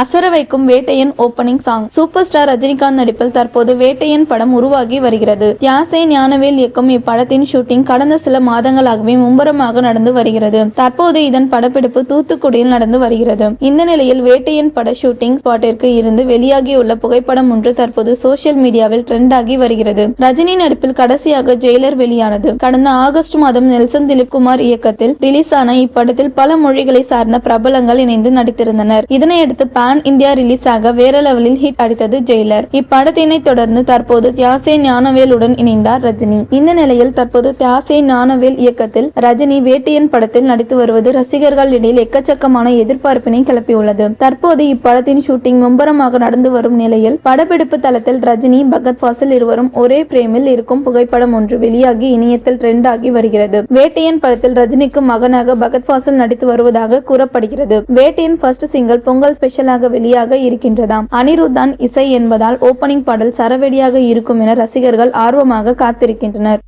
அசர வைக்கும் Vettaiyan opening song super star Rajinikanth நடிப்பில் தற்போது வேட்டையன் படம் உருவாகி வருகிறது. தியாசே ஞானவேல் இயக்கும் இப்படத்தின் ஷூட்டிங் கடந்த சில மாதங்களாகவே மும்பரமாக நடந்து வருகிறது. தற்போது இதன் படப்பிடிப்பு தூத்துக்குடியில் நடந்து வருகிறது. இந்த நிலையில் வேட்டையன் பட ஷூட்டிங் ஸ்பாட்டிற்கு இருந்து வெளியாகியுள்ள புகைப்படம் ஒன்று தற்போது சோசியல் மீடியாவில் ட்ரெண்ட் ஆகி வருகிறது. ரஜினி நடிப்பில் கடைசியாக ஜெயிலர் வெளியானது. கடந்த ஆகஸ்ட் மாதம் நெல்சன் திலீப் குமார் இயக்கத்தில் ரிலீஸ் ஆன இப்படத்தில் பல மொழிகளை சார்ந்த பிரபலங்கள் இணைந்து நடித்திருந்தனர். இதனையடுத்து பேன் இந்தியா ரிலீஸ் ஆக வேற லெவலில் ஹிட் அடித்தது ஜெயிலர். இப்படத்தினை தொடர்ந்து தற்போது தியாசே ஞானவேலுடன் இணைந்தார் ரஜினி. இந்த நிலையில் தற்போது தியாசே ஞானவேல் இயக்கத்தில் ரஜினி வேட்டையன் படத்தில் நடித்து வருவது ரசிகர்களிடையில் எக்கச்சக்கமான எதிர்பார்ப்பினை கிளப்பியுள்ளது. தற்போது இப்படத்தின் ஷூட்டிங் மும்பரமாக நடந்து வரும் நிலையில் படப்பிடிப்பு தளத்தில் ரஜினி பகத் ஃபாசில் இருவரும் ஒரே பிரேமில் இருக்கும் புகைப்படம் ஒன்று வெளியாகி இணையத்தில் ட்ரெண்ட் ஆகி வருகிறது. வேட்டையன் படத்தில் ரஜினிக்கு மகனாக பகத் ஃபாசில் நடித்து வருவதாக கூறப்படுகிறது. Vettaiyan first single Pongal special ஸ்பெஷலாக வெளியாக இருக்கின்றதாம். அனிருத்தான் இசை என்பதால் ஓபனிங் பாடல் சரவெடியாக இருக்கும் என ரசிகர்கள் ஆர்வமாக காத்திருக்கின்றனர்.